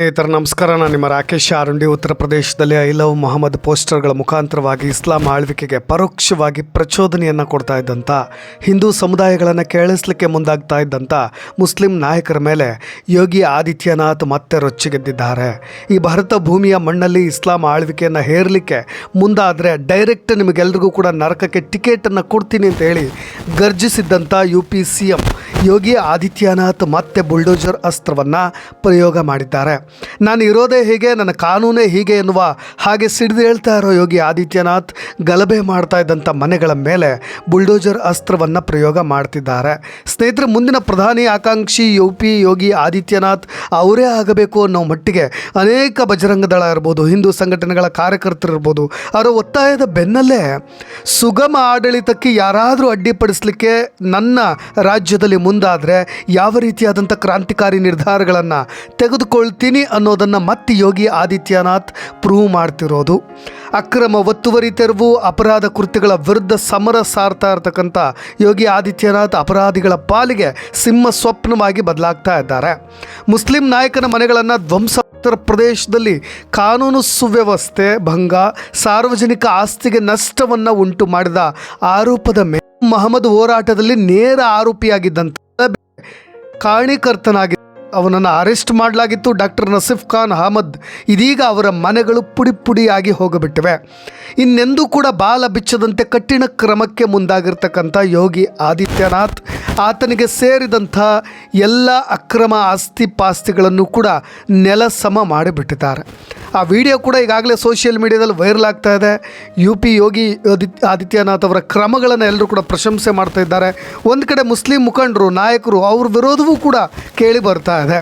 ಸ್ನೇಹಿತರ ನಮಸ್ಕಾರ ನಾನು ನಿಮ್ಮ ರಾಕೇಶ್ ಆರುಂಡಿ ಉತ್ತರ ಪ್ರದೇಶದಲ್ಲಿ ಐ ಲವ್ ಮೊಹಮ್ಮದ್ ಪೋಸ್ಟರ್ಗಳ ಮುಖಾಂತರವಾಗಿ ಇಸ್ಲಾಂ ಆಳ್ವಿಕೆಗೆ ಪರೋಕ್ಷವಾಗಿ ಪ್ರಚೋದನೆಯನ್ನು ಕೊಡ್ತಾ ಇದ್ದಂಥ ಹಿಂದೂ ಸಮುದಾಯಗಳನ್ನು ಕೇಳಿಸ್ಲಿಕ್ಕೆ ಮುಂದಾಗ್ತಾ ಇದ್ದಂಥ ಮುಸ್ಲಿಂ ನಾಯಕರ ಮೇಲೆ ಯೋಗಿ ಆದಿತ್ಯನಾಥ್ ಮತ್ತೆ ರೊಚ್ಚಿಗೆದ್ದಿದ್ದಾರೆ. ಈ ಭಾರತ ಭೂಮಿಯ ಮಣ್ಣಲ್ಲಿ ಇಸ್ಲಾಂ ಆಳ್ವಿಕೆಯನ್ನು ಹೇರಲಿಕ್ಕೆ ಮುಂದಾದರೆ ಡೈರೆಕ್ಟ್ ನಿಮಗೆಲ್ರಿಗೂ ಕೂಡ ನರಕಕ್ಕೆ ಟಿಕೆಟನ್ನು ಕೊಡ್ತೀನಿ ಅಂತ ಹೇಳಿ ಗರ್ಜಿಸಿದ್ದಂಥ U P C M Yogi Adityanath ಮತ್ತೆ ಬುಲ್ಡೋಜರ್ ಅಸ್ತ್ರವನ್ನು ಪ್ರಯೋಗ ಮಾಡಿದ್ದಾರೆ. ನಾನು ಇರೋದೇ ಹೀಗೆ, ನನ್ನ ಕಾನೂನೇ ಹೀಗೆ ಎನ್ನುವ ಹಾಗೆ ಸಿಡಿದು ಹೇಳ್ತಾ ಇರೋ ಯೋಗಿ ಆದಿತ್ಯನಾಥ್ ಗಲಭೆ ಮಾಡ್ತಾ ಇದ್ದಂಥ ಮನೆಗಳ ಮೇಲೆ ಬುಲ್ಡೋಜರ್ ಅಸ್ತ್ರವನ್ನು ಪ್ರಯೋಗ ಮಾಡ್ತಿದ್ದಾರೆ. ಸ್ನೇಹಿತರೆ, ಮುಂದಿನ ಪ್ರಧಾನಿ ಆಕಾಂಕ್ಷಿ ಯು ಪಿ ಯೋಗಿ ಆದಿತ್ಯನಾಥ್ ಅವರೇ ಆಗಬೇಕು ಅನ್ನೋ ಮಟ್ಟಿಗೆ ಅನೇಕ ಬಜರಂಗ ದಳ ಇರ್ಬೋದು, ಹಿಂದೂ ಸಂಘಟನೆಗಳ ಕಾರ್ಯಕರ್ತರು ಇರ್ಬೋದು, ಅವರ ಒತ್ತಾಯದ ಬೆನ್ನಲ್ಲೇ ಸುಗಮ ಆಡಳಿತಕ್ಕೆ ಯಾರಾದರೂ ಅಡ್ಡಿಪಡಿಸಲಿಕ್ಕೆ ನನ್ನ ರಾಜ್ಯದಲ್ಲಿ ಮುಂದಾದರೆ ಯಾವ ರೀತಿಯಾದಂಥ ಕ್ರಾಂತಿಕಾರಿ ನಿರ್ಧಾರಗಳನ್ನು ತೆಗೆದುಕೊಳ್ತೀನಿ ಅನ್ನೋದನ್ನು ಮತ್ತೆ ಯೋಗಿ ಆದಿತ್ಯನಾಥ್ ಪ್ರೂವ್ ಮಾಡ್ತಿರೋದು. ಅಕ್ರಮ ಒತ್ತುವರಿ ತೆರವು, ಅಪರಾಧ ಕೃತ್ಯಗಳ ವಿರುದ್ಧ ಸಮರ ಸಾರ್ತಾ ಇರತಕ್ಕಂಥ ಯೋಗಿ ಆದಿತ್ಯನಾಥ್ ಅಪರಾಧಿಗಳ ಪಾಲಿಗೆ ಸಿಂಹ ಸ್ವಪ್ನವಾಗಿ ಬದಲಾಗ್ತಾ ಇದ್ದಾರೆ. ಮುಸ್ಲಿಂ ನಾಯಕನ ಮನೆಗಳನ್ನು ಧ್ವಂಸ ಉತ್ತರ ಪ್ರದೇಶದಲ್ಲಿ ಕಾನೂನು ಸುವ್ಯವಸ್ಥೆ, ಭಂಗ, ಸಾರ್ವಜನಿಕ ಆಸ್ತಿಗೆ ನಷ್ಟವನ್ನು ಉಂಟು ಮಾಡಿದ ಆರೋಪದ ಮೇಲೆ ಮಹಮ್ಮದ್ ಹೋರಾಟದಲ್ಲಿ ನೇರ ಆರೋಪಿಯಾಗಿದ್ದಂಥ ಕಾರಣೀಕರ್ತನಾಗಿ ಅವನನ್ನು ಅರೆಸ್ಟ್ ಮಾಡಲಾಗಿತ್ತು ಡಾಕ್ಟರ್ ನಸೀಫ್ ಖಾನ್ ಅಹಮದ್. ಇದೀಗ ಅವರ ಮನೆಗಳು ಪುಡಿ ಪುಡಿಯಾಗಿ ಹೋಗಿಬಿಟ್ಟಿವೆ. ಇನ್ನೆಂದೂ ಕೂಡ ಬಾಲ ಬಿಚ್ಚದಂತೆ ಕಠಿಣ ಕ್ರಮಕ್ಕೆ ಮುಂದಾಗಿರ್ತಕ್ಕಂಥ ಯೋಗಿ ಆದಿತ್ಯನಾಥ್ ಆತನಿಗೆ ಸೇರಿದಂಥ ಎಲ್ಲ ಅಕ್ರಮ ಆಸ್ತಿ ಪಾಸ್ತಿಗಳನ್ನು ಕೂಡ ನೆಲಸಮ ಮಾಡಿಬಿಟ್ಟಿದ್ದಾರೆ. ಆ ವಿಡಿಯೋ ಕೂಡ ಈಗಾಗಲೇ ಸೋಷಿಯಲ್ ಮೀಡಿಯಾದಲ್ಲಿ ವೈರಲ್ ಆಗ್ತಾ ಇದೆ. ಯು ಪಿ ಯೋಗಿ ಆದಿತ್ ಆದಿತ್ಯನಾಥ್ ಅವರ ಕ್ರಮಗಳನ್ನು ಎಲ್ಲರೂ ಕೂಡ ಪ್ರಶಂಸೆ ಮಾಡ್ತಾ ಇದ್ದಾರೆ. ಒಂದು ಕಡೆ ಮುಸ್ಲಿಂ ಮುಖಂಡರು, ನಾಯಕರು ಅವ್ರ ವಿರೋಧವೂ ಕೂಡ ಕೇಳಿ ಬರ್ತಾ ಇದೆ.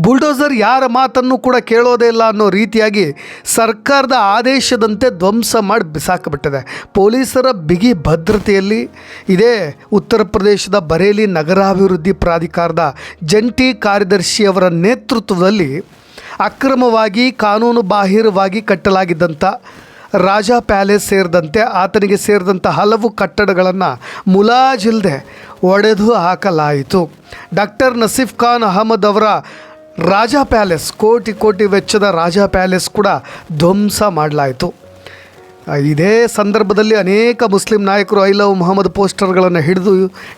ಬುಲ್ಡೋಸರ್ ಯಾರ ಮಾತನ್ನು ಕೂಡ ಕೇಳೋದೇ ಇಲ್ಲ ಅನ್ನೋ ರೀತಿಯಾಗಿ ಸರ್ಕಾರದ ಆದೇಶದಂತೆ ಧ್ವಂಸ ಮಾಡಿ ಬಿಸಾಕಿಬಿಟ್ಟಿದೆ. ಪೊಲೀಸರ ಬಿಗಿ ಭದ್ರತೆಯಲ್ಲಿ ಇದೇ ಉತ್ತರ ಪ್ರದೇಶದ ಬರೇಲಿ ನಗರಾಭಿವೃದ್ಧಿ ಪ್ರಾಧಿಕಾರದ ಜಂಟಿ ಕಾರ್ಯದರ್ಶಿಯವರ ನೇತೃತ್ವದಲ್ಲಿ ಅಕ್ರಮವಾಗಿ ಕಾನೂನು ಬಾಹಿರವಾಗಿ ಕಟ್ಟಲಾಗಿದ್ದಂಥ ರಾಜಾ ಪ್ಯಾಲೇಸ್ ಸೇರಿದಂತೆ ಆತನಿಗೆ ಸೇರಿದಂಥ ಹಲವು ಕಟ್ಟಡಗಳನ್ನು ಮುಲಾಜಿಲ್ಲದೆ ಒಡೆದು ಹಾಕಲಾಯಿತು. ಡಾಕ್ಟರ್ ನಸೀಫ್ ಖಾನ್ ಅಹಮದ್ ಅವರ ರಾಜಾ ಪ್ಯಾಲೇಸ್, ಕೋಟಿ ಕೋಟಿ ವೆಚ್ಚದ ರಾಜಾ ಪ್ಯಾಲೇಸ್ ಕೂಡ ಧ್ವಂಸ ಮಾಡಲಾಯಿತು. ಇದೇ ಸಂದರ್ಭದಲ್ಲಿ ಅನೇಕ ಮುಸ್ಲಿಂ ನಾಯಕರು ಐ ಲವ್ ಮೊಹಮ್ಮದ್ ಪೋಸ್ಟರ್ಗಳನ್ನು ಹಿಡಿದು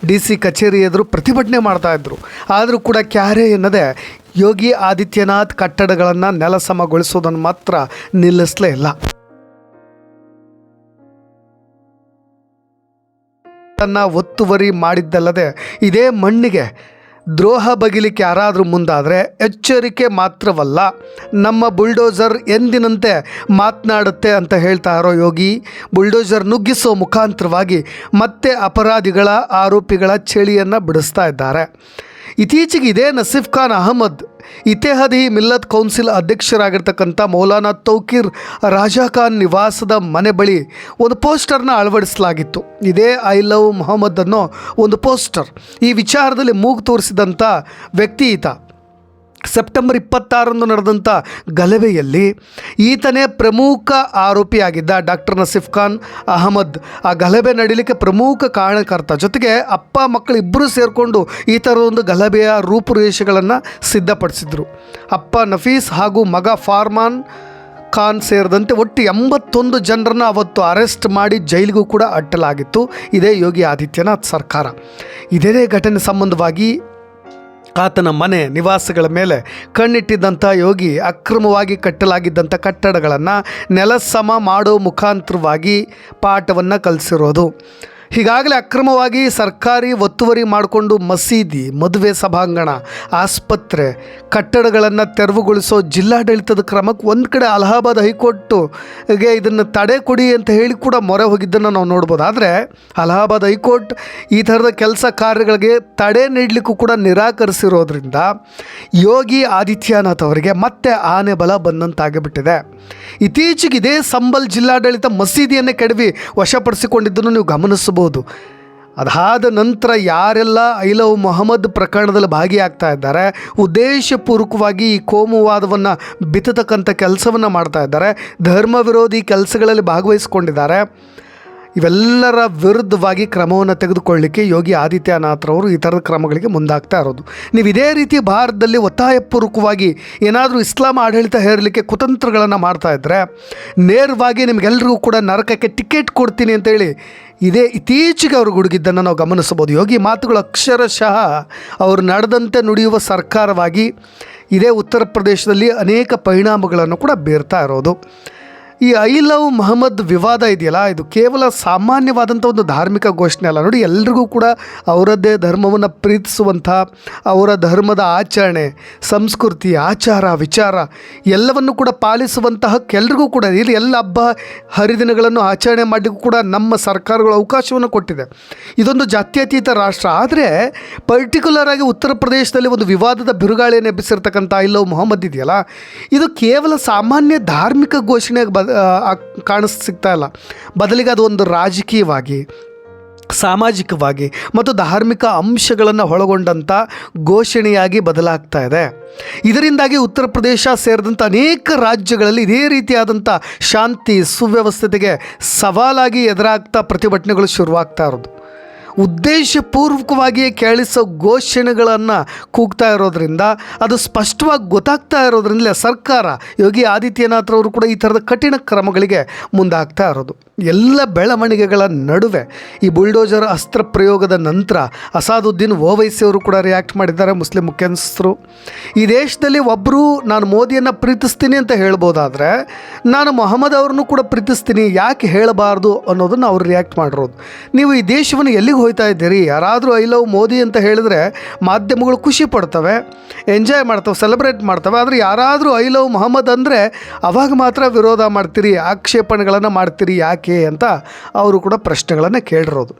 ಡಿ ಸಿ ಕಚೇರಿ ಎದುರು ಪ್ರತಿಭಟನೆ ಮಾಡ್ತಾಯಿದ್ರು ಆದರೂ ಕೂಡ ಕ್ಯಾರೆ ಎನ್ನದೆ ಯೋಗಿ ಆದಿತ್ಯನಾಥ್ ಕಟ್ಟಡಗಳನ್ನು ನೆಲಸಮಗೊಳಿಸೋದನ್ನು ಮಾತ್ರ ನಿಲ್ಲಿಸಲೇ ಇಲ್ಲ. ತನ್ನ ಒತ್ತುವರಿ ಮಾಡಿದ್ದಲ್ಲದೆ ಇದೇ ಮಣ್ಣಿಗೆ ದ್ರೋಹ ಬಗಿಲಿಕ್ಕೆ ಯಾರಾದರೂ ಮುಂದಾದರೆ ಎಚ್ಚರಿಕೆ ಮಾತ್ರವಲ್ಲ, ನಮ್ಮ ಬುಲ್ಡೋಸರ್ ಎಂದಿನಂತೆ ಮಾತನಾಡುತ್ತೆ ಅಂತ ಹೇಳ್ತಾ ಇರೋ ಯೋಗಿ, ಬುಲ್ಡೋಸರ್ ನುಗ್ಗಿಸೋ ಮುಖಾಂತರವಾಗಿ ಮತ್ತೆ ಅಪರಾಧಿಗಳ ಆರೋಪಿಗಳ ಚಳಿಯನ್ನು ಬಿಡಿಸ್ತಾ ಇದ್ದಾರೆ. ಇತ್ತೀಚೆಗೆ ಇದೇ ನಸೀಫ್ ಖಾನ್ ಅಹಮದ್ ಇತೆಹದಿ ಮಿಲ್ಲತ್ ಕೌನ್ಸಿಲ್ ಅಧ್ಯಕ್ಷರಾಗಿರ್ತಕ್ಕಂಥ ಮೌಲಾನಾ ತೌಕೀರ್ ರಾಜಾ ಖಾನ್ ನಿವಾಸದ ಮನೆ ಬಳಿ ಒಂದು ಪೋಸ್ಟರ್ನ ಅಳವಡಿಸಲಾಗಿತ್ತು. ಇದೇ ಐ ಲವ್ ಮೊಹಮ್ಮದ್ ಅನ್ನೋ ಒಂದು ಪೋಸ್ಟರ್. ಈ ವಿಚಾರದಲ್ಲಿ ಮೂಗು ತೋರಿಸಿದಂಥ ವ್ಯಕ್ತಿ ಈತ. ಸೆಪ್ಟೆಂಬರ್ ಇಪ್ಪತ್ತಾರಂದು ನಡೆದಂಥ ಗಲಭೆಯಲ್ಲಿ ಈತನೇ ಪ್ರಮುಖ ಆರೋಪಿಯಾಗಿದ್ದ ಡಾಕ್ಟರ್ ನಸೀಫ್ ಖಾನ್ ಅಹಮದ್. ಆ ಗಲಭೆ ನಡೀಲಿಕ್ಕೆ ಪ್ರಮುಖ ಕಾರಣಕರ್ತ ಜೊತೆಗೆ ಅಪ್ಪ, ಮಕ್ಕಳು ಇಬ್ಬರೂ ಸೇರಿಕೊಂಡು ಈ ಥರದೊಂದು ಗಲಭೆಯ ರೂಪುರೇಷೆಗಳನ್ನು ಸಿದ್ಧಪಡಿಸಿದರು. ಅಪ್ಪ ನಫೀಸ್ ಹಾಗೂ ಮಗ ಫಾರ್ಮಾನ್ ಖಾನ್ ಸೇರಿದಂತೆ ಒಟ್ಟು ಎಂಬತ್ತೊಂದು ಜನರನ್ನು ಅವತ್ತು ಅರೆಸ್ಟ್ ಮಾಡಿ ಜೈಲಿಗೂ ಕೂಡ ಅಟ್ಟಲಾಗಿತ್ತು. ಇದೇ ಯೋಗಿ ಆದಿತ್ಯನಾಥ್ ಸರ್ಕಾರ. ಇದೇ ಘಟನೆ ಸಂಬಂಧವಾಗಿ ಆತನ ಮನೆ ನಿವಾಸಗಳ ಮೇಲೆ ಕಣ್ಣಿಟ್ಟಿದ್ದಂಥ ಯೋಗಿ ಅಕ್ರಮವಾಗಿ ಕಟ್ಟಲಾಗಿದ್ದಂಥ ಕಟ್ಟಡಗಳನ್ನು ನೆಲಸಮ ಮಾಡೋ ಮುಖಾಂತರವಾಗಿ ಪಾಠವನ್ನು ಕಲಿಸಿರೋದು. ಹೀಗಾಗಲೇ ಅಕ್ರಮವಾಗಿ ಸರ್ಕಾರಿ ಒತ್ತುವರಿ ಮಾಡಿಕೊಂಡು ಮಸೀದಿ, ಮದುವೆ ಸಭಾಂಗಣ, ಆಸ್ಪತ್ರೆ, ಕಟ್ಟಡಗಳನ್ನು ತೆರವುಗೊಳಿಸೋ ಜಿಲ್ಲಾಡಳಿತದ ಕ್ರಮಕ್ಕೆ ಒಂದು ಕಡೆ ಅಲಹಾಬಾದ್ ಹೈಕೋರ್ಟ್ಗೆ ಇದನ್ನು ತಡೆ ಕೊಡಿ ಅಂತ ಹೇಳಿ ಕೂಡ ಮೊರೆ ಹೋಗಿದ್ದನ್ನು ನಾವು ನೋಡ್ಬೋದು. ಆದರೆ ಅಲಹಾಬಾದ್ ಹೈಕೋರ್ಟ್ ಈ ಥರದ ಕೆಲಸ ಕಾರ್ಯಗಳಿಗೆ ತಡೆ ನೀಡಲಿಕ್ಕೂ ಕೂಡ ನಿರಾಕರಿಸಿರೋದ್ರಿಂದ ಯೋಗಿ ಆದಿತ್ಯನಾಥ್ ಅವರಿಗೆ ಮತ್ತೆ ಆನೆ ಬಲ ಬಂದಂತಾಗಿಬಿಟ್ಟಿದೆ. ಇತ್ತೀಚೆಗೆ ಇದೇ ಸಂಬಲ್ ಜಿಲ್ಲಾಡಳಿತ ಮಸೀದಿಯನ್ನೇ ಕೆಡವಿ ವಶಪಡಿಸಿಕೊಂಡಿದ್ದನ್ನು ನೀವು ಗಮನಿಸಬಹುದು. ಅದಾದ ನಂತರ ಯಾರೆಲ್ಲ ಐ ಲವ್ ಮೊಹಮ್ಮದ್ ಪ್ರಕರಣದಲ್ಲಿ ಭಾಗಿಯಾಗ್ತಾ ಇದ್ದಾರೆ, ಉದ್ದೇಶಪೂರ್ವಕವಾಗಿ ಈ ಕೋಮುವಾದವನ್ನು ಬಿತ್ತತಕ್ಕಂಥ ಕೆಲಸವನ್ನು ಮಾಡ್ತಾ ಇದ್ದಾರೆ, ಧರ್ಮ ವಿರೋಧಿ ಕೆಲಸಗಳಲ್ಲಿ ಭಾಗವಹಿಸ್ಕೊಂಡಿದ್ದಾರೆ. ಇವೆಲ್ಲರ ವಿರುದ್ಧವಾಗಿ ಕ್ರಮವನ್ನು ತೆಗೆದುಕೊಳ್ಳಿಕ್ಕೆ ಯೋಗಿ ಆದಿತ್ಯನಾಥ್ರವರು ಈ ಥರದ ಕ್ರಮಗಳಿಗೆ ಮುಂದಾಗ್ತಾ ಇರೋದು. ನೀವು ಇದೇ ರೀತಿ ಭಾರತದಲ್ಲಿ ಒತ್ತಾಯಪೂರ್ವಕವಾಗಿ ಏನಾದರೂ ಇಸ್ಲಾಂ ಆಡಳಿತ ಹೇರಲಿಕ್ಕೆ ಕುತಂತ್ರಗಳನ್ನು ಮಾಡ್ತಾ ಇದ್ದರೆ ನೇರವಾಗಿ ನಿಮಗೆಲ್ಲರಿಗೂ ಕೂಡ ನರಕಕ್ಕೆ ಟಿಕೆಟ್ ಕೊಡ್ತೀನಿ ಅಂತೇಳಿ ಇದೇ ಇತ್ತೀಚೆಗೆ ಅವರು ಗುಡುಗಿದ್ದನ್ನು ನಾವು ಗಮನಿಸಬಹುದು. ಯೋಗಿ ಮಾತುಗಳು ಅಕ್ಷರಶಃ ಅವರು ನಡೆದಂತೆ ನುಡಿಯುವ ಸರ್ಕಾರವಾಗಿ ಇದೇ ಉತ್ತರ ಪ್ರದೇಶದಲ್ಲಿ ಅನೇಕ ಪರಿಣಾಮಗಳನ್ನು ಕೂಡ ಬೀರ್ತಾ ಇರೋದು. ಈ ಐ ಲವ್ ಮೊಹಮ್ಮದ್ ವಿವಾದ ಇದೆಯಲ್ಲ, ಇದು ಕೇವಲ ಸಾಮಾನ್ಯವಾದಂಥ ಒಂದು ಧಾರ್ಮಿಕ ಘೋಷಣೆ ಅಲ್ಲ ನೋಡಿ, ಎಲ್ರಿಗೂ ಕೂಡ ಅವರದ್ದೇ ಧರ್ಮವನ್ನು ಪ್ರೀತಿಸುವಂಥ, ಅವರ ಧರ್ಮದ ಆಚರಣೆ, ಸಂಸ್ಕೃತಿ, ಆಚಾರ, ವಿಚಾರ, ಎಲ್ಲವನ್ನು ಕೂಡ ಪಾಲಿಸುವಂತಹ ಹಕ್ಕು ಎಲ್ರಿಗೂ ಕೂಡ. ಇಲ್ಲಿ ಎಲ್ಲ ಹಬ್ಬ ಹರಿದಿನಗಳನ್ನು ಆಚರಣೆ ಮಾಡಲಿಕ್ಕೂ ಕೂಡ ನಮ್ಮ ಸರ್ಕಾರಗಳು ಅವಕಾಶವನ್ನು ಕೊಟ್ಟಿದೆ ಇದೊಂದು ಜಾತ್ಯತೀತ ರಾಷ್ಟ್ರ ಆದರೆ, ಪರ್ಟಿಕ್ಯುಲರ್ ಆಗಿ ಉತ್ತರ ಪ್ರದೇಶದಲ್ಲಿ ಒಂದು ವಿವಾದದ ಬಿರುಗಾಳಿಯನ್ನು ಎಬ್ಬಿಸಿರ್ತಕ್ಕಂಥ ಐ ಲವ್ ಮೊಹಮ್ಮದ್ ಇದೆಯಲ್ಲ, ಇದು ಕೇವಲ ಸಾಮಾನ್ಯ ಧಾರ್ಮಿಕ ಘೋಷಣೆಗೆ ಬದ ಕಾಣಿಸ್, ಸಿಗ್ತಾ ಇಲ್ಲ. ಬದಲಿಗೆ ಅದು ಒಂದು ರಾಜಕೀಯವಾಗಿ, ಸಾಮಾಜಿಕವಾಗಿ ಮತ್ತು ಧಾರ್ಮಿಕ ಅಂಶಗಳನ್ನು ಒಳಗೊಂಡಂಥ ಘೋಷಣೆಯಾಗಿ ಬದಲಾಗ್ತಾ ಇದೆ. ಇದರಿಂದಾಗಿ ಉತ್ತರ ಪ್ರದೇಶ ಸೇರಿದಂಥ ಅನೇಕ ರಾಜ್ಯಗಳಲ್ಲಿ ಇದೇ ರೀತಿಯಾದಂಥ ಶಾಂತಿ ಸುವ್ಯವಸ್ಥತೆಗೆ ಸವಾಲಾಗಿ ಎದುರಾಗ್ತಾ ಪ್ರತಿಭಟನೆಗಳು ಶುರುವಾಗ್ತಾ ಇರೋದು. ಉದ್ದೇಶಪೂರ್ವಕವಾಗಿಯೇ ಕೇಳಿಸೋ ಘೋಷಣೆಗಳನ್ನು ಕೂಗ್ತಾ ಇರೋದ್ರಿಂದ, ಅದು ಸ್ಪಷ್ಟವಾಗಿ ಗೊತ್ತಾಗ್ತಾ ಇರೋದ್ರಿಂದಲೇ ಸರ್ಕಾರ, ಯೋಗಿ ಆದಿತ್ಯನಾಥ್ರವರು ಕೂಡ ಈ ಥರದ ಕಠಿಣ ಕ್ರಮಗಳಿಗೆ ಮುಂದಾಗ್ತಾ ಇರೋದು. ಎಲ್ಲ ಬೆಳವಣಿಗೆಗಳ ನಡುವೆ ಈ ಬುಲ್ಡೋಜರ್ ಅಸ್ತ್ರ ಪ್ರಯೋಗದ ನಂತರ ಅಸಾದುದ್ದೀನ್ ಓವೈಸಿ ಅವರು ಕೂಡ ರಿಯಾಕ್ಟ್ ಮಾಡಿದ್ದಾರೆ ಮುಸ್ಲಿಂ ಮುಖ್ಯಸ್ಥರು. ಈ ದೇಶದಲ್ಲಿ ಒಬ್ಬರು ನಾನು ಮೋದಿಯನ್ನು ಪ್ರೀತಿಸ್ತೀನಿ ಅಂತ ಹೇಳ್ಬೋದಾದರೆ, ನಾನು ಮೊಹಮ್ಮದ್ ಅವ್ರನ್ನೂ ಕೂಡ ಪ್ರೀತಿಸ್ತೀನಿ, ಯಾಕೆ ಹೇಳಬಾರ್ದು ಅನ್ನೋದನ್ನು ಅವ್ರು ರಿಯಾಕ್ಟ್ ಮಾಡಿರೋದು. ನೀವು ಈ ದೇಶವನ್ನು ಎಲ್ಲಿಗೆ ಹೋಗ್ತಾ ಇದ್ದೀರಿ? ಯಾರಾದರೂ ಐ ಲವ್ ಮೋದಿ ಅಂತ ಹೇಳಿದ್ರೆ ಮಾಧ್ಯಮಗಳು ಖುಷಿ ಪಡ್ತವೆ ಎಂಜಾಯ್ ಮಾಡ್ತವೆ ಸೆಲೆಬ್ರೇಟ್ ಮಾಡ್ತವೆ. ಆದರೆ ಯಾರಾದರೂ ಐ ಲವ್ ಮೊಹಮ್ಮದ್ ಅಂದರೆ ಅವಾಗ ಮಾತ್ರ ವಿರೋಧ ಮಾಡ್ತೀರಿ, ಆಕ್ಷೇಪಣೆಗಳನ್ನು ಮಾಡ್ತೀರಿ ಯಾಕೆ ಅಂತ ಅವರು ಕೂಡ ಪ್ರಶ್ನೆಗಳನ್ನು ಕೇಳಿರೋದು.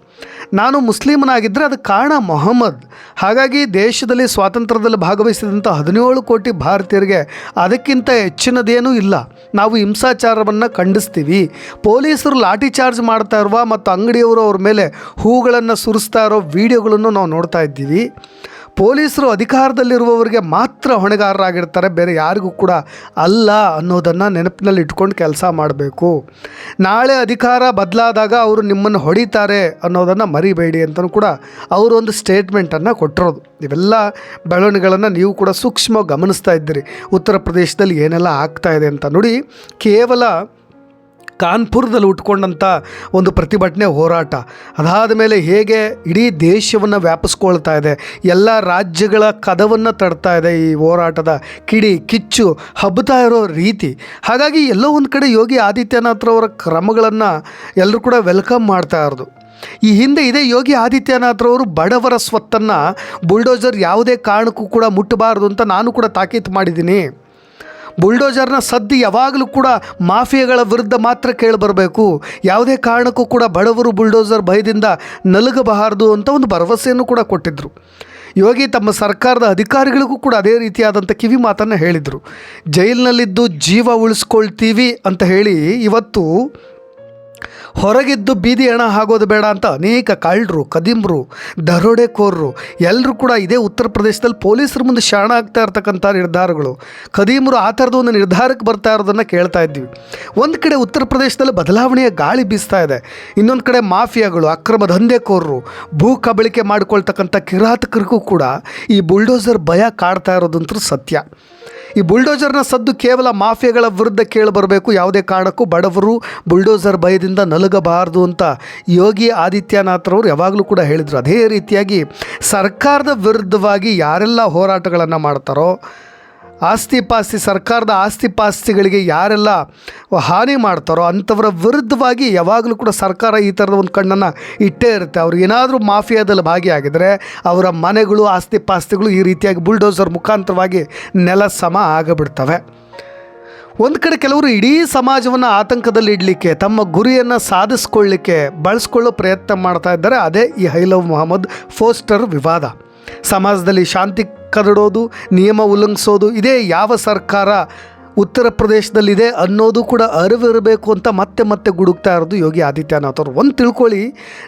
ನಾನು ಮುಸ್ಲಿಮನಾಗಿದ್ದರೆ ಅದಕ್ಕೆ ಕಾರಣ ಮೊಹಮ್ಮದ್. ಹಾಗಾಗಿ ದೇಶದಲ್ಲಿ ಸ್ವಾತಂತ್ರ್ಯದಲ್ಲಿ ಭಾಗವಹಿಸಿದಂಥ ಹದಿನೇಳು ಕೋಟಿ ಭಾರತೀಯರಿಗೆ ಅದಕ್ಕಿಂತ ಹೆಚ್ಚಿನದೇನೂ ಇಲ್ಲ. ನಾವು ಹಿಂಸಾಚಾರವನ್ನು ಖಂಡಿಸ್ತೀವಿ. ಪೊಲೀಸರು ಲಾಠಿ ಚಾರ್ಜ್ ಮಾಡ್ತಾ ಇರುವ ಮತ್ತು ಅಂಗಡಿಯವರು ಅವ್ರ ಮೇಲೆ ಹೂಗಳನ್ನು ಸುರಿಸ್ತಾ ಇರೋ ವಿಡಿಯೋಗಳನ್ನು ನಾವು ನೋಡ್ತಾ ಇದ್ದೀವಿ. ಪೊಲೀಸರು ಅಧಿಕಾರದಲ್ಲಿರುವವರಿಗೆ ಮಾತ್ರ ಹೊಣೆಗಾರರಾಗಿರ್ತಾರೆ, ಬೇರೆ ಯಾರಿಗೂ ಕೂಡ ಅಲ್ಲ ಅನ್ನೋದನ್ನು ನೆನಪಿನಲ್ಲಿ ಇಟ್ಕೊಂಡು ಕೆಲಸ ಮಾಡಬೇಕು. ನಾಳೆ ಅಧಿಕಾರ ಬದಲಾದಾಗ ಅವರು ನಿಮ್ಮನ್ನು ಹೊಡಿತಾರೆ ಅನ್ನೋದನ್ನು ಮರಿಬೇಡಿ ಅಂತಲೂ ಕೂಡ ಅವರು ಒಂದು ಸ್ಟೇಟ್ಮೆಂಟನ್ನು ಕೊಟ್ಟಿರೋದು. ಇವೆಲ್ಲ ಬೆಳವಣಿಗೆಗಳನ್ನು ನೀವು ಕೂಡ ಸೂಕ್ಷ್ಮವಾಗಿ ಗಮನಿಸ್ತಾ ಇದ್ದೀರಿ. ಉತ್ತರ ಪ್ರದೇಶದಲ್ಲಿ ಏನೆಲ್ಲ ಆಗ್ತಾ ಇದೆ ಅಂತ ನೋಡಿ, ಕೇವಲ ಕಾನ್ಪುರದಲ್ಲಿ ಉಟ್ಕೊಂಡಂಥ ಒಂದು ಪ್ರತಿಭಟನೆ ಹೋರಾಟ. ಅದಾದ ಮೇಲೆ ಹೇಗೆ ಇಡೀ ದೇಶವನ್ನು ವ್ಯಾಪಿಸ್ಕೊಳ್ತಾ ಇದೆ, ಎಲ್ಲ ರಾಜ್ಯಗಳ ಕದವನ್ನು ತಡ್ತಾ ಇದೆ ಈ ಹೋರಾಟದ ಕಿಡಿ, ಕಿಚ್ಚು ಹಬ್ಬತಾ ಇರೋ ರೀತಿ. ಹಾಗಾಗಿ ಎಲ್ಲೋ ಒಂದು ಕಡೆ ಯೋಗಿ ಆದಿತ್ಯನಾಥ್ರವರ ಕ್ರಮಗಳನ್ನು ಎಲ್ಲರೂ ಕೂಡ ವೆಲ್ಕಮ್ ಮಾಡ್ತಾ ಇರೋದು. ಈ ಹಿಂದೆ ಇದೇ ಯೋಗಿ ಆದಿತ್ಯನಾಥ್ರವರು ಬಡವರ ಸ್ವತ್ತನ್ನು ಬುಲ್ಡೋಜರ್ ಯಾವುದೇ ಕಾರಣಕ್ಕೂ ಕೂಡ ಮುಟ್ಟಬಾರದು ಅಂತ ನಾನು ಕೂಡ ತಾಕೀತು ಮಾಡಿದ್ದೀನಿ. ಬುಲ್ಡೋಜರ್ನ ಸದ್ದು ಯಾವಾಗಲೂ ಕೂಡ ಮಾಫಿಯಾಗಳ ವಿರುದ್ಧ ಮಾತ್ರ ಕೇಳಿಬರಬೇಕು. ಯಾವುದೇ ಕಾರಣಕ್ಕೂ ಕೂಡ ಬಡವರು ಬುಲ್ಡೋಜರ್ ಭಯದಿಂದ ನಲುಗಬಾರದು ಅಂತ ಒಂದು ಭರವಸೆಯನ್ನು ಕೂಡ ಕೊಟ್ಟಿದ್ದರು ಯೋಗಿ ತಮ್ಮ ಸರ್ಕಾರದ ಅಧಿಕಾರಿಗಳಿಗೂ ಕೂಡ ಅದೇ ರೀತಿಯಾದಂಥ ಕಿವಿ ಮಾತನ್ನು ಹೇಳಿದರು. ಜೈಲಿನಲ್ಲಿದ್ದು ಜೀವ ಉಳಿಸ್ಕೊಳ್ತೀವಿ ಅಂತ ಹೇಳಿ ಇವತ್ತು ಹೊರಗಿದ್ದು ಬೀದಿ ಹಣ ಆಗೋದು ಬೇಡ ಅಂತ ಅನೇಕ ಕಳ್ಳರು ಕದಿಮ್ರು ದರೋಡೆಕೋರರು ಎಲ್ಲರೂ ಕೂಡ ಇದೇ ಉತ್ತರ ಪ್ರದೇಶದಲ್ಲಿ ಪೊಲೀಸರ ಮುಂದೆ ಶರಣ ಆಗ್ತಾ ಇರ್ತಕ್ಕಂಥ ನಿರ್ಧಾರಗಳು. ಕದೀಮರು ಆ ಥರದ ಒಂದು ನಿರ್ಧಾರಕ್ಕೆ ಬರ್ತಾ ಇರೋದನ್ನು ಕೇಳ್ತಾ ಇದ್ದೀವಿ ಒಂದು ಕಡೆ ಉತ್ತರ ಪ್ರದೇಶದಲ್ಲಿ ಬದಲಾವಣೆಯ ಗಾಳಿ ಬೀಸ್ತಾ ಇದೆ. ಇನ್ನೊಂದು ಕಡೆ ಮಾಫಿಯಾಗಳು, ಅಕ್ರಮ ದಂಧೆಕೋರರು, ಭೂ ಕಬಳಿಕೆ ಮಾಡಿಕೊಳ್ತಕ್ಕಂಥ ಕಿರಾತಕರಿಗೂ ಕೂಡ ಈ ಬುಲ್ಡೋಸರ್ ಭಯ ಕಾಡ್ತಾ ಇರೋದಂತೂ ಸತ್ಯ. ಈ ಬುಲ್ಡೋಜರ್ನ ಸದ್ದು ಕೇವಲ ಮಾಫಿಯಾಗಳ ವಿರುದ್ಧ ಕೇಳಿಬರಬೇಕು. ಯಾವುದೇ ಕಾರಣಕ್ಕೂ ಬಡವರು ಬುಲ್ಡೋಜರ್ ಭಯದಿಂದ ನಲುಗಬಾರದು ಅಂತ ಯೋಗಿ ಆದಿತ್ಯನಾಥ್ರವರು ಯಾವಾಗಲೂ ಕೂಡ ಹೇಳಿದರು. ಅದೇ ರೀತಿಯಾಗಿ ಸರ್ಕಾರದ ವಿರುದ್ಧವಾಗಿ ಯಾರೆಲ್ಲ ಹೋರಾಟಗಳನ್ನು ಮಾಡ್ತಾರೋ ಆಸ್ತಿ ಪಾಸ್ತಿ ಸರ್ಕಾರದ ಆಸ್ತಿ ಪಾಸ್ತಿಗಳಿಗೆ ಯಾರೆಲ್ಲ ಹಾನಿ ಮಾಡ್ತಾರೋ ಅಂಥವರ ವಿರುದ್ಧವಾಗಿ ಯಾವಾಗಲೂ ಕೂಡ ಸರ್ಕಾರ ಈ ಥರದ ಒಂದು ಕಣ್ಣನ್ನು ಇಟ್ಟೇ ಇರುತ್ತೆ. ಅವ್ರು ಏನಾದರೂ ಮಾಫಿಯಾದಲ್ಲಿ ಭಾಗಿಯಾಗಿದ್ದರೆ ಅವರ ಮನೆಗಳು ಆಸ್ತಿ ಪಾಸ್ತಿಗಳು ಈ ರೀತಿಯಾಗಿ ಬುಲ್ಡೋಸರ್ ಮುಖಾಂತರವಾಗಿ ನೆಲ ಸಮ ಆಗಿಬಿಡ್ತವೆ. ಒಂದು ಕಡೆ ಕೆಲವರು ಇಡೀ ಸಮಾಜವನ್ನು ಆತಂಕದಲ್ಲಿ ಇಡಲಿಕ್ಕೆ, ತಮ್ಮ ಗುರಿಯನ್ನು ಸಾಧಿಸ್ಕೊಳ್ಳಿಕ್ಕೆ ಬಳಸ್ಕೊಳ್ಳೋ ಪ್ರಯತ್ನ ಮಾಡ್ತಾ ಇದ್ದಾರೆ. ಅದೇ ಈ ಹೈಲವ್ ಮೊಹಮ್ಮದ್ ಫೋಸ್ಟರ್ ವಿವಾದ. ಸಮಾಜದಲ್ಲಿ ಶಾಂತಿ ಕದಡೋದು, ನಿಯಮ ಉಲ್ಲಂಘಿಸೋದು, ಇದೇ ಯಾವ ಸರ್ಕಾರ ಉತ್ತರ ಪ್ರದೇಶದಲ್ಲಿದೆ ಅನ್ನೋದು ಕೂಡ ಅರಿವಿರಬೇಕು ಅಂತ ಮತ್ತೆ ಮತ್ತೆ ಗುಡುಕ್ತಾ ಇರೋದು ಯೋಗಿ ಆದಿತ್ಯನಾಥ್ ಅವರು. ಒಂದು ತಿಳ್ಕೊಳ್ಳಿ,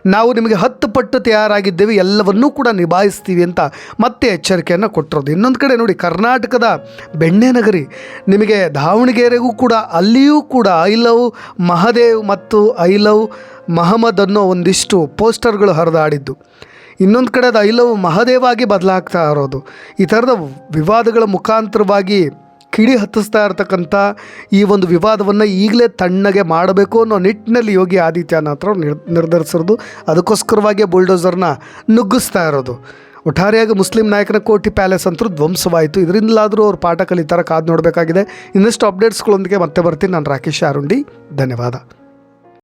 ನಾವು ನಿಮಗೆ ಹತ್ತು ಪಟ್ಟು ತಯಾರಾಗಿದ್ದೇವೆ, ಎಲ್ಲವನ್ನೂ ಕೂಡ ನಿಭಾಯಿಸ್ತೀವಿ ಅಂತ ಮತ್ತೆ ಎಚ್ಚರಿಕೆಯನ್ನು ಕೊಟ್ಟಿರೋದು. ಇನ್ನೊಂದು ಕಡೆ ನೋಡಿ, ಕರ್ನಾಟಕದ ಬೆಣ್ಣೆ ನಗರಿ, ನಿಮಗೆ ದಾವಣಗೆರೆಗೂ ಕೂಡ, ಅಲ್ಲಿಯೂ ಕೂಡ ಐ ಲವ್ ಮಹದೇವ್ ಮತ್ತು ಐ ಲವ್ ಮಹಮ್ಮದ್ ಅನ್ನೋ ಒಂದಿಷ್ಟು ಪೋಸ್ಟರ್ಗಳು ಹರಿದಾಡಿದ್ದು. ಇನ್ನೊಂದು ಕಡೆ ಅದು ಐ ಲವ್ ಮಹದೇವಾಗಿ ಬದಲಾಗ್ತಾ ಇರೋದು. ಈ ಥರದ ವಿವಾದಗಳ ಮುಖಾಂತರವಾಗಿ ಕಿಡಿ ಹತ್ತಿಸ್ತಾ ಇರತಕ್ಕಂಥ ಈ ಒಂದು ವಿವಾದವನ್ನು ಈಗಲೇ ತಣ್ಣಗೆ ಮಾಡಬೇಕು ಅನ್ನೋ ನಿಟ್ಟಿನಲ್ಲಿ ಯೋಗಿ ಆದಿತ್ಯನಾಥ್ ಅವರು ನಿರ್ ನಿರ್ಧರಿಸಿರೋದು. ಅದಕ್ಕೋಸ್ಕರವಾಗಿ ಬುಲ್ಡೋಸರ್ನ ನುಗ್ಗಿಸ್ತಾ ಇರೋದು. ಒಟ್ಟಾರೆಯಾಗಿ ಮುಸ್ಲಿಂ ನಾಯಕನ ಕೋಟಿ ಪ್ಯಾಲೇಸ್ ಅಂತೂ ಧ್ವಂಸವಾಯಿತು. ಇದರಿಂದಲಾದರೂ ಅವ್ರು ಪಾಠ ಕಲಿತಾರ, ಕಾದು ನೋಡಬೇಕಾಗಿದೆ. ಇನ್ನಷ್ಟು ಅಪ್ಡೇಟ್ಸ್ಗಳೊಂದಿಗೆ ಮತ್ತೆ ಬರ್ತೀನಿ. ನಾನು ರಾಕೇಶ್ ಆರುಂಡಿ ಧನ್ಯವಾದ.